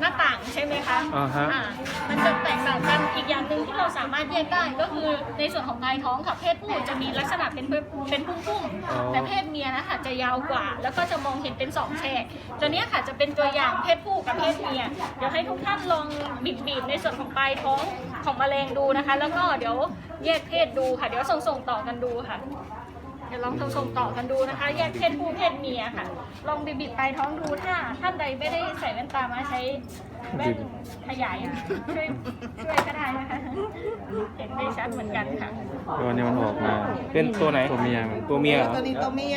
หน้าต่างใช่ไหมคะอ่าฮะอ่ามันจะแตกต่างกันอีกอย่างหนึ่งที่เราสามารถแยกได้ก็คือในส่วนของปลายท้องค่ะเพศผู้จะมีลักษณะเป็นเป็นพุ่งอ๋อ ๆแต่เพศเมียนะคะจะยาวกว่า แล้วก็จะมองเห็นเป็นสองแฉกตัวเนี้ยค่ะจะเป็นตัวอย่างเพศผู้กับเพศเมียเดี๋ยวให้ทุกท่านลองบีบๆในส่วนของปลายท้องของแมลงดูนะคะ แล้วก็เดี๋ยวแยกเพศดูค่ะ เดี๋ยวส่งส่งๆต่อกันดูค่ะ เดี๋ยวลองส่งๆต่อกันดูนะคะ แยกเพศผู้เพศเมียค่ะ ลองบีบๆปลายท้องดูถ้าท่านใดไม่ได้ใส่แว่นตามาใช้แว่นขยายช่วยช่วยก็ได้นะคะเห็นได้ชัดเหมือนกันค่ะตัวนี้มันออกมา เป็นตัวไหนตัวเมียตัวเมียเหรอตัวนี้ตัวเมีย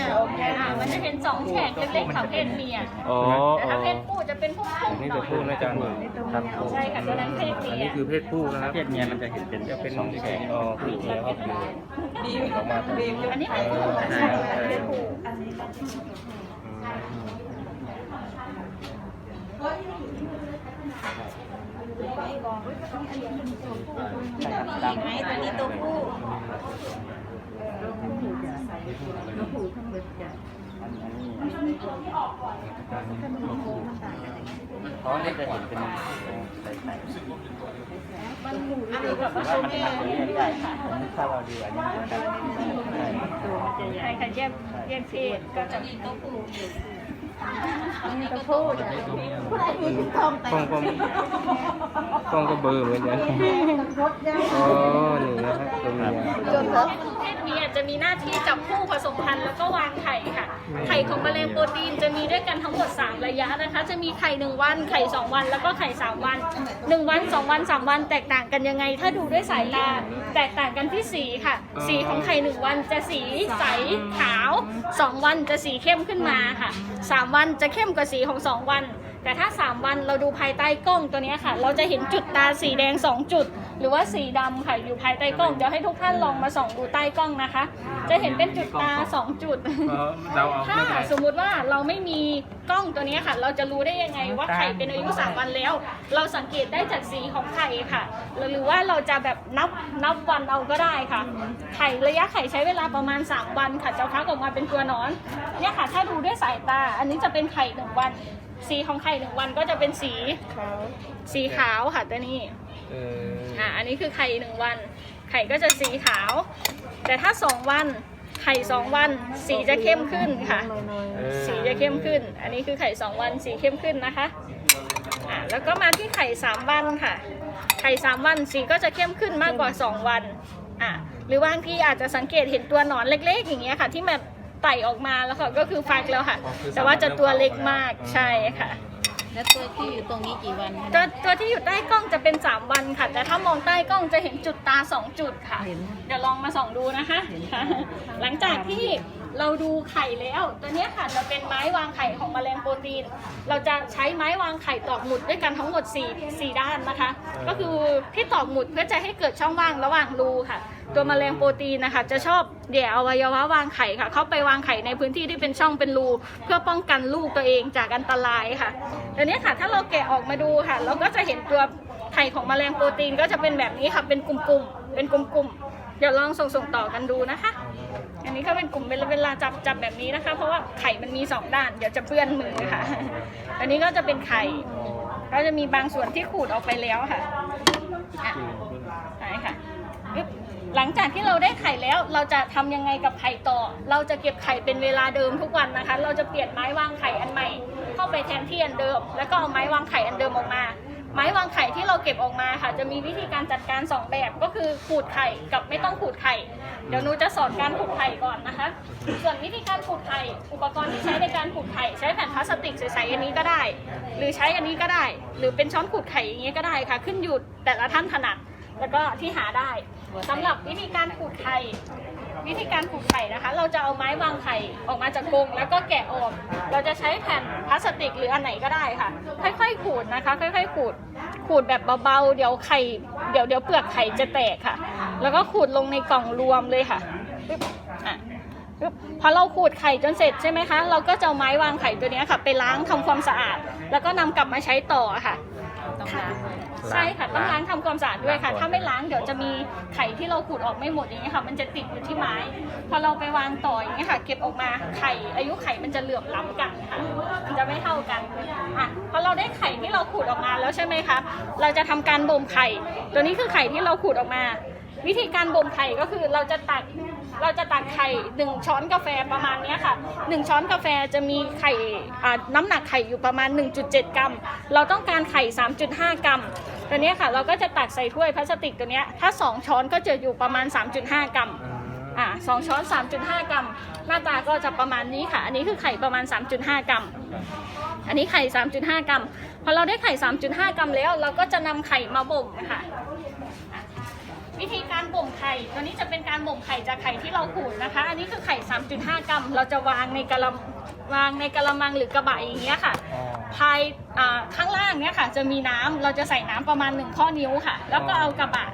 อ่ามันจะเป็นสองแฉกเล็กๆของเพศเมียอ๋อแต่อ๋ถ้าอเพศผู้จะเป็นพวกพุ่งนี่หน่จะอยพูดนะจ๊ะครับใช่ค่ะตัวนั้นเพศอันเมียนี้คือเพศผู้นะครับเพศเมียมันจะเห็นเป็นจะเป็นสองแฉแฉกกอ๋อผู้เมียก็คือบีบออกมาจากบีบอันนี้เป็นผู้ค่ะใช่ค่ะเพศผู้ดำไหมตัวนี้ตัวผู้เพราะนี่จะเห็นนใสมัน หมูอยู่กับผๆสว่ามมันเมีเป็นยแบบนี้ได้ค่ะถ้าเราดูอันนี้มันจะใช่ค่ะแยกแยกเพศก็จะมีตัวผู้ มีตัวผู้กล้องกล้องกล้องก็เบลอเหมือนกันอ๋อนี่นะฮะตัวเมียเพศเมียจะมีหน้าที่จับคู่ผสมพันธุ์แล้วก็วางไข่ค่ะ ไข่ของแมลงโปรตีนจะมีด้วยกันทั้งหมด 3 ระยะนะคะ จะมีไข่ 1 วัน ไข่ 2 วัน แล้วก็ไข่ 3 วัน 1 วัน 2 วัน 3 วันแตกต่างกันยังไง ถ้าดูด้วยสายตาแตกต่างกันที่สีค่ะ สีของไข่ 1 วันจะสีใสขาว 2 วันจะสีเข้มขึ้นมาค่ะ 3วันจะเข้มกว่าสีของ 2 วัน แต่ถ้า 3 วันเราดูภายใต้กล้องตัวนี้ค่ะ เราจะเห็นจุดตาสีแดง 2 จุด หรือว่าสีดำค่ะอยู่ภายใต้กล้อง เดี๋ยวให้ทุกท่านลองมาส่องดูใต้กล้องนะคะ จะเห็นเป็นจุดตา2จุดเราเอาถ้าไม่เป็นไรสมมุติว่าเราไม่มีกล้องตัวเนี้ยค่ะ เราจะรู้ได้ยังไงว่าไข่เป็นอายุ3วันแล้ว เราสังเกตได้จากสีของไข่ค่ะ หรือว่าเราจะแบบนับนับวันเอาก็ได้ค่ะ ไข่ระยะไข่ใช้เวลาประมาณ 3 วันค่ะจะฟักออกมาเป็นตัวหนอน เนี่ยค่ะ ถ้าดูด้วยสายตา อันนี้จะเป็นไข่หนึ่งวัน สีของไข่หนึ่งวันก็จะเป็นสี สีขาวค่ะตัวนี้ เอออ่าอันนี้คือไข่หนึ่งวัน ไข่ก็จะสีขาว แต่ถ้าสองวัน ไข่สองวัน สีจะเข้มขึ้นค่ะ เออสีจะเข้มขึ้น อันนี้คือไข่สองวันสีเข้มขึ้นนะคะ อ่าแล้วก็มาที่ไข่สามวันค่ะ ไข่สามวันสีก็จะเข้มขึ้นมากกว่าสองวัน อ่าหรือบางทีอาจจะสังเกตเห็นตัวหนอนเล็ก ๆ อย่างเงี้ยค่ะ ที่แบบไต่ออกมาแล้วค่ะก็คือฟักแล้วค่ะแต่ว่าจะตัวเล็กมากใช่ค่ะ แล้วตัวที่อยู่ตรงนี้กี่วันตัวตัวที่อยู่ใต้กล้องจะเป็น 3 วันค่ะ แต่ถ้ามองใต้กล้องจะเห็นจุดตา 2 จุดค่ะเดี๋ยวลองมาส่องดูนะคะค่ะหลังจากที่เราดูไข่แล้ว ตัวเนี้ยค่ะจะเป็นไม้วางไข่ของแมลงโปรตีน เราจะใช้ไม้วางไข่ตอกหมุดด้วยกันทั้งหมด4 4ด้านนะคะ ก็คือที่ตอกหมุดเพื่อจะให้เกิดช่องว่างระหว่างรูค่ะ ตัวแมลงโปรตีนนะคะ จะชอบเดี่ยวอวัยวะวางไข่ค่ะ เข้าไปวางไข่ในพื้นที่ที่เป็นช่องเป็นรู เพื่อป้องกันลูกตัวเองจากอันตรายค่ะตัวเนี้ค่ะถ้าเราแกะออกมาดูค่ะ เราก็จะเห็นตัวไข่ของแมลงโปรตีนก็จะเป็นแบบนี้ค่ะ เป็นกลุ่มๆ เป็นกลุ่มๆ เดี๋ยวลองส่งส่งต่อกันดูนะคะ อันนี้ก็เป็นกลุ่มเวลาจับจับแบบนี้นะคะ เพราะว่าไข่มันมีสองด้าน เดี๋ยวจะเปื้อนมือค่ะ อันนี้ก็จะเป็นไข่ ก็จะมีบางส่วนที่ขูดออกไปแล้วค่ะใช่ค่ะ หลังจากที่เราได้ไข่แล้วเราจะทำยังไงกับไข่ต่อ เราจะเก็บไข่เป็นเวลาเดิมทุกวันนะคะ เราจะเปลี่ยนไม้วางไข่อันใหม่ เข้าไปแทนที่อันเดิม แล้วก็เอาไม้วางไข่อันเดิมออกมา ไม้วางไข่ที่เราเก็บออกมาค่ะ จะมีวิธีการจัดการสองแบบก็คือขูดไข่กับไม่ต้องขูดไข่ เดี๋ยวนูจะสอนการขูดไข่ก่อนนะคะ ส่วนวิธีการขูดไข่อุปกรณ์ที่ใช้ในการขูดไข่ใช้แผ่นพลาสติกใสๆอันนี้ก็ได้ หรือใช้อันนี้ก็ได้ หรือเป็นช้อนขูดไข่อย่างเงี้ยก็ได้ค่ะ ขึ้นอยู่แต่ละท่านถนัด แล้วก็ที่หาได้สำหรับวิธีการขูดไข่วิธีการขูดไข่นะคะ เราจะเอาไม้วางไข่ออกมาจากกรงแล้วก็แกะออก เราจะใช้แผ่นพลาสติกหรืออันไหนก็ได้ค่ะ ค่อยๆขูดนะคะ ค่อยๆขูดขูดแบบเบาๆเดี๋ยวไข่เดี๋ยวเดี๋ยวเปลือกไข่จะแตกค่ะ แล้วก็ขูดลงในกล่องรวมเลยค่ะปึ๊บอะปึ๊บพอเราขูดไข่จนเสร็จใช่ไหมคะ เราก็จะเอาไม้วางไข่ตัวนี้ค่ะ ไปล้างทำความสะอาด แล้วก็นำกลับมาใช้ต่อค่ะ ต้องล้างด้วยใช่ค่ะต้องล้างทำความสะอาดด้วยค่ะ ถ้าไม่ล้างเดี๋ยวจะมีไข่ที่เราขูดออกไม่หมดอย่างเงี้ยค่ะ มันจะติดอยู่ที่ไม้ พอเราไปวางต่ออย่างเงี้ยค่ะ เก็บออกมาไข่อายุไข่มันจะเหลื่อมล้ำกันค่ะมันจะไม่เท่ากันอะพอเราได้ไข่ที่เราขูดออกมาแล้วใช่ไหมคะเราจะทำการบ่มไข่ ตัวนี้คือไข่ที่เราขูดออกมา วิธีการบ่มไข่ก็คือเราจะตักเราจะตักไข่หนึ่งช้อนกาแฟประมาณเนี้ยค่ะหนึ่งช้อนกาแฟจะมีไข่อ่าน้ำหนักไข่อยู่ประมาณ 1.7 กรัม เราต้องการไข่ 3.5 กรัม ตัวเนี้ยค่ะเราก็จะตักใส่ถ้วยพลาสติกตัวเนี้ยถ้า 2 ช้อนก็จะอยู่ประมาณ 3.5 กรัมอ่าสองช้อน 3.5 กรัม หน้าตาก็จะประมาณนี้ค่ะ อันนี้คือไข่ประมาณ 3.5 กรัม อันนี้ไข่ 3.5 กรัม พอเราได้ไข่ 3.5 กรัมแล้ว เราก็จะนำไข่มาบ่มนะคะอะวิธีการบ่มไข่ ตัวนี้จะเป็นการบ่มไข่จากไข่ที่เราขูดนะคะ อันนี้คือไข่ 3.5 กรัม เราจะวางในกระ วางในกระมังหรือกระบะอย่างเงี้ยค่ะ อ๋อภายอ่าข้างล่างเนี่ยค่ะ จะมีน้ำเราจะใส่น้ำประมาณหนึ่งข้อนิ้วค่ะ แล้วก็เอากระบะ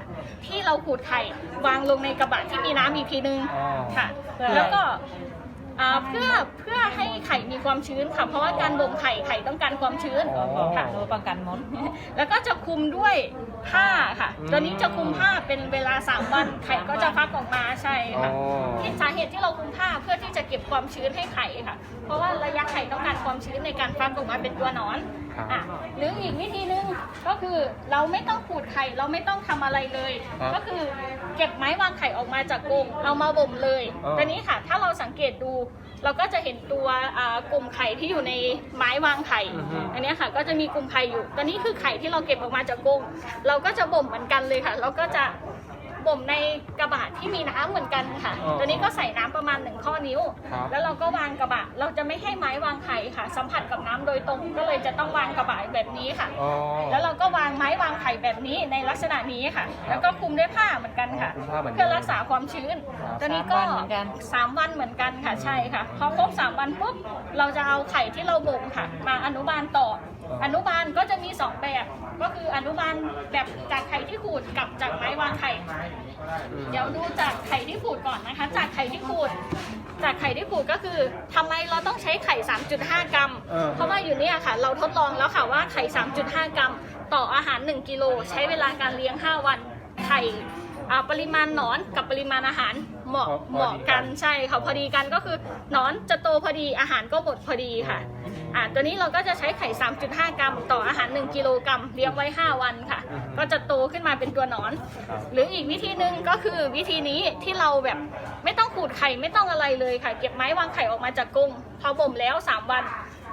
ที่เราขูดไข่วางลงในกระบะที่มีน้ำอีกทีนึงอ๋อ ค่ะ แล้วก็อ่าเพื่อเพื่อให้ไข่มีความชื้นค่ะ เพราะว่าการบ่มไข่ไข่ต้องการความชื้นอ๋อ ค่ะ ตัวป้องกันมด แล้วก็จะคลุมด้วยผ้าค่ะอืม ตัวนี้จะคลุมผ้าเป็นเวลา 3 วันไข่ก็จะฟักออกมาใช่อ๋อค่ะที่สาเหตุที่เราคลุมผ้าเพื่อที่จะเก็บความชื้นให้ไข่ค่ะ เพราะว่าระยะไข่ต้องการความชื้นในการฟักออกมาเป็นตัวหนอนครับ อะหรืออีกวิธีหนึงก็คือเราไม่ต้องขูดไข่เราไม่ต้องทำอะไรเลย ครับก็คือเก็บไม้วางไข่ออกมาจากกรงเอามาบ่มเลยอ๋อตัวนี้ค่ะ ถ้าเราสังเกตดู เราก็จะเห็นตัวอ่ากลุ่มไข่ที่อยู่ในไม้วางไข่อือฮึอันเนี้ยค่ะก็จะมีกลุ่มไข่อยู่ตัวนี้คือไข่ที่เราเก็บออกมาจากกรงเราก็จะบ่มเหมือนกันเลยค่ะ เราก็จะ บ่มในกระบะที่มีน้ำเหมือนกันค่ะ อ๋อตัวนี้ก็ใส่น้ำประมาณหนึ่งข้อนิ้ว ครับ แล้วเราก็วางกระบะ เราจะไม่ให้ไม้วางไข่ค่ะ สัมผัสกับน้ำโดยตรง ก็เลยจะต้องวางกระบะแบบนี้ค่ะ อ๋อ แล้วเราก็วางไม้วางไข่แบบนี้ในลักษณะนี้ค่ะแล้วก็คลุมด้วยผ้าเหมือนกันค่ะ คลุมผ้าเหมือนกันเพื่อรักษาความชื้นตัวนี้ก็สามวันเหมือนกัน สามวันเหมือนกันค่ะ ใช่ค่ะ พอครบสามวันปุ๊บ เราจะเอาไข่ที่เราบ่มค่ะ มาอนุบาลต่อ อนุบาลก็จะมีสองแบบ ก็คืออนุบาลแบบจากไข่ที่ขูดกับจากไม้วางไข่อืมเดี๋ยวดูจากไข่ที่ขูดก่อนนะคะ จากไข่ที่ขูด จากไข่ที่ขูดก็คือทำไมเราต้องใช้ไข่ 3.5 กรัมเออเพราะว่าอยู่เนี่ยค่ะ เราทดลองแล้วค่ะว่าไข่ 3.5 กรัม ต่ออาหาร 1 กิโล ใช้เวลาการเลี้ยง 5 วัน ไข่อ่าปริมาณหนอนกับปริมาณอาหาร เหมาะพอพอดีเหมาะกักันน ใช่ค่ะพอดีกันก็คือหนอนจะโตพอดีอาหารก็หมดพอดีค่ะอ่าตัวนี้เราก็จะใช้ไข่ 3.5 กรัม ต่ออาหาร 1 กิโลกรัมเลี้ยงไว้ 5 วันค่ะ อือฮึ ก็จะโตขึ้นมาเป็นตัวหนอนหรืออีกวิธีหนึ่งก็คือวิธีนี้ที่เราแบบไม่ต้องขูดไข่ไม่ต้องอะไรเลยค่ะ เก็บไม้วางไข่ออกมาจากกรงพอบ่มแล้ว 3 วัน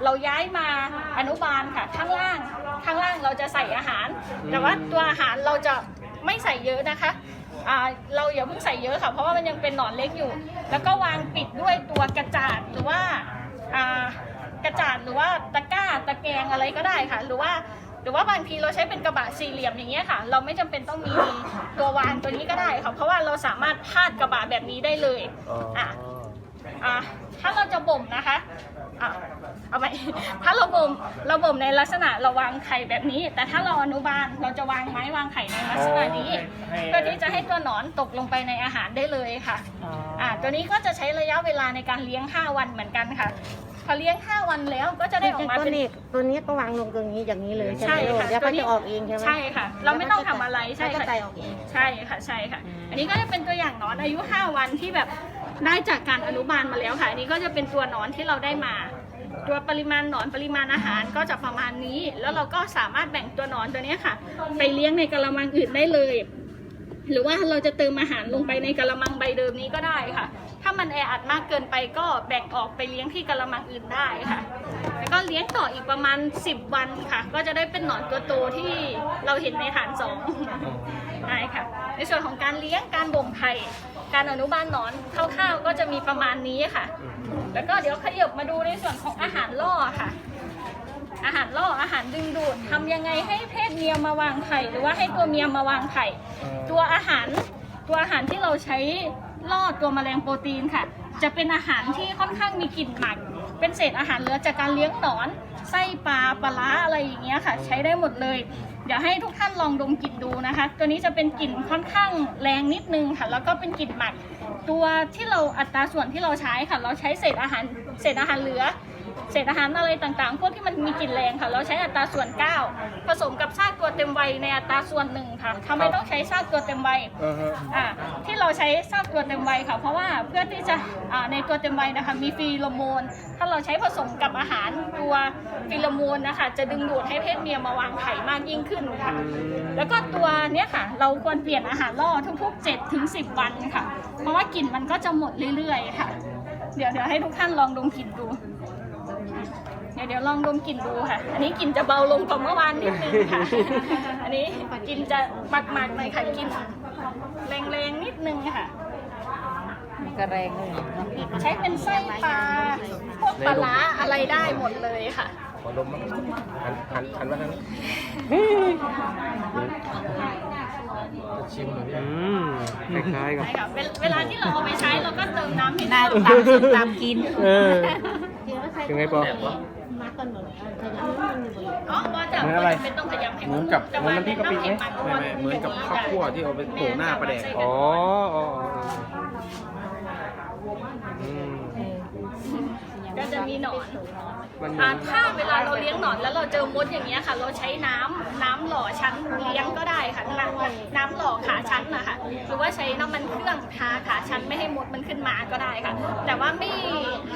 เราย้ายมาอนุบาลค่ะ ข้างล่าง ข้างล่างเราจะใส่อาหาร แต่ว่าตัวอาหารเราจะไม่ใส่เยอะนะคะ อ่าเราอย่าเพิ่งใส่เยอะค่ะเพราะว่ามันยังเป็นหนอนเล็กอยู่ แล้วก็วางปิดด้วยตัวกระจาดหรือว่าอ่ากระจาดหรือว่าตะกร้าตะแกรงอะไรก็ได้ค่ะ หรือว่าหรือว่าบางทีเราใช้เป็นกระบะสี่เหลี่ยมอย่างเงี้ยค่ะ เราไม่จำเป็นต้องมีตัววางตัวนี้ก็ได้ค่ะเพราะว่าเราสามารถพาดกระบะแบบนี้ได้เลยอะอะถ้าเราจะบ่มนะคะอะ เอาไปถ้าเราบ่มเราบ่มในลักษณะเราวางไข่แบบนี้ แต่ถ้าเราอนุบาลเราจะวางไม้วางไข่ในลักษณะนี้เพื่อที่จะให้ตัวหนอนตกลงไปในอาหารได้เลยค่ะอ่าตัวนี้ก็จะใช้ระยะเวลาในการเลี้ยง 5 วันเหมือนกันค่ะ พอเลี้ยง 5 วันแล้วก็จะได้ออกมาตัวเป็น นี้ตัวนี้ก็วางลงตรงนี้อย่างนี้เลยใช่ไหมใช่ค่ะเดี๋ยวตัวเขานี้ จะออกเองใช่ไหมใช่ค่ะ เราไม่ต้องทำอะไรใช่เขาจะค่ะ ไต่ออกเอง ใช่ค่ะใช่ค่ะอันนี้ก็จะเป็นตัวอย่างหนอนอายุ 5 วันที่แบบได้จากการอนุบาลมาแล้วค่ะ อันนี้ก็จะเป็นตัวหนอนที่เราได้มา ตัวปริมาณหนอนปริมาณอาหารก็จะประมาณนี้ แล้วเราก็สามารถแบ่งตัวหนอนตัวนี้ค่ะ ไปเลี้ยงในกระมังอื่นได้เลย หรือว่าเราจะเติมอาหารลงไปในกระมังใบเดิมนี้ก็ได้ค่ะ ถ้ามันแออัดมากเกินไปก็แบ่งออกไปเลี้ยงที่กระมังอื่นได้ค่ะ แล้วก็เลี้ยงต่ออีกประมาณ 10 วันค่ะ ก็จะได้เป็นหนอนตัวโตที่เราเห็นในฐานสอง ได้ค่ะ ในส่วนของการเลี้ยงการบ่มไข่การอนุบาลหนอนคร่าวๆก็จะมีประมาณนี้ค่ะ แล้วก็เดี๋ยวขยับมาดูในส่วนของอาหารล่อค่ะ อาหารล่ออาหารดึงดูดทำยังไงให้เพศเมียมาวางไข่ หรือว่าให้ตัวเมียมาวางไข่ ตัวอาหารตัวอาหารที่เราใช้ล่อตัวแมลงโปรตีนค่ะ จะเป็นอาหารที่ค่อนข้างมีกลิ่นหมัก เป็นเศษอาหารเหลือจากการเลี้ยงหนอน ไส้ปลาปลาร้าอะไรอย่างเงี้ยค่ะ ใช้ได้หมดเลยเดี๋ยวให้ทุกท่านลองดมกลิ่นดูนะคะ ตัวนี้จะเป็นกลิ่นค่อนข้างแรงนิดนึงค่ะ แล้วก็เป็นกลิ่นหมัก ตัวที่เราอัตราส่วนที่เราใช้ค่ะ เราใช้เศษอาหารเศษอาหารเหลือ เศษอาหารอะไรต่างๆ พวกที่มันมีกลิ่นแรงค่ะ เราใช้อัตราส่วน 9 ผสมกับซากตัวเต็มวัยในอัตราส่วนหนึ่งค่ะทำไมต้องใช้ซากตัวเต็มวัยอ่าฮะอ่าที่เราใช้ซากตัวเต็มวัยค่ะ เพราะว่าเพื่อที่จะอ่าในตัวเต็มวัยนะคะมีฟีโรโมน ถ้าเราใช้ผสมกับอาหารตัวฟีโรโมนนะคะจะดึงดูดให้เพศเมียมาวางไข่มากยิ่งขึ้นค่ะ แล้วก็ตัวเนี้ยค่ะ เราควรเปลี่ยนอาหารล่อทุกๆ7ถึง10 วันค่ะ เพราะว่ากลิ่นมันก็จะหมดเรื่อยๆค่ะ เดี๋ยวเดี๋ยวให้ทุกท่านลองดมกลิ่นดูเดี๋ยวเดี๋ยวลองดมกลิ่นดูค่ะ อันนี้กลิ่นจะเบาลงกว่าเมื่อวานนิดนึงค่ะ อันนี้กลิ่นจะหมักๆหน่อยค่ะกลิ่นแรงๆนิดนึงค่ะมันก็แรงเลยเนาะใช้เป็นไส้ปลาพวกปลาร้าอะไรได้หมดเลยค่ะขอดมบ้างหันหันหันมาทางนี้ชิมหน่อยอืมคล้ายๆกับใช่ค่ะเวลเวลาที่เราเอาไปใช้เราก็เติมน้ำให้น่าเท่าตามกินตามกิน เออเดี๋ยวใส่ยังไงปอมา ก่อนหมดใส่น้ำมันอยู่บนอ๋อว่าจะเหมือนอะไร ไม่ต้องขยำให้เหมือนกับแต่เหมืว่าอนน้ำพริกกะปิไหมน้ำไม่เค็ไม่เหมือนกับข้าวคั่วที่เอาไปโปะหน้าปลาแดกอ๋ออ๋ออืม ก็จะมีหนอนมัน อ่าถ้าเวลาเราเลี้ยงหนอนแล้วเราเจอมดอย่างเงี้ยค่ะ เราใช้น้ำน้ำหล่อชั้นเลี้ยงก็ได้ค่ะน้ำน้ำหล่อขาชั้นนะคะหรือว่าใช้น้ำมันเครื่องทาขาชั้นไม่ให้มดมันขึ้นมาก็ได้ค่ะ แต่ว่าไม่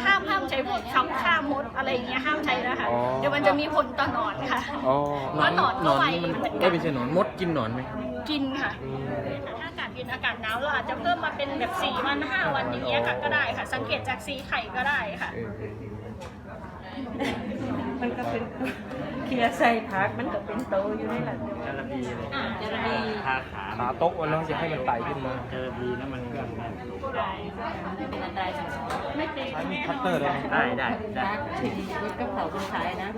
ห้ามห้ามใช้พวกคำฆ่ามดอะไรอย่างเงี้ยห้ามใช้นะคะเดี๋ยวมันจะมีผลต่อหนอนค่ะ อ๋อเพราะหนอนหนก็อนไวนี่มันเหมือนกัเอ้ยนไม่ใช่หนอนมดกินหนอนไหมกินค่ะ อืม ถ้าอากาศเย็นอากาศหนาวเราอาจจะเพิ่มมาเป็นแบบ4วัน5วันอย่างเงี้ยค่ะก็ได้ค่ะ สังเกตจากสีไข่ก็ได้ค่ะ เออเออ มันก็เป็นเคลียร์ใส่ผักมันก็เป็นโตอยู่นี่แหละจระบีเลยอ่าจะมีทาขาขาโต๊ะมันเนาะจะให้มันไต่ขึ้นมาจระบีน้ำมันเครื่องเนี่ยเป็นอันใดจังไม่ตีใช้มีดคัตเตอร์ได้ไหมได้ได้ได้รถกระเป๋าคนขายนะ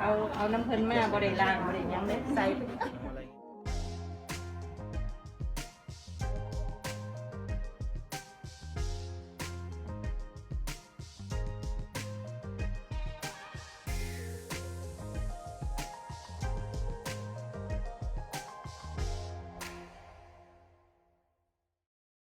เอาเอาน้ำเพิ่นมาบริล่างบริยังได้ใส่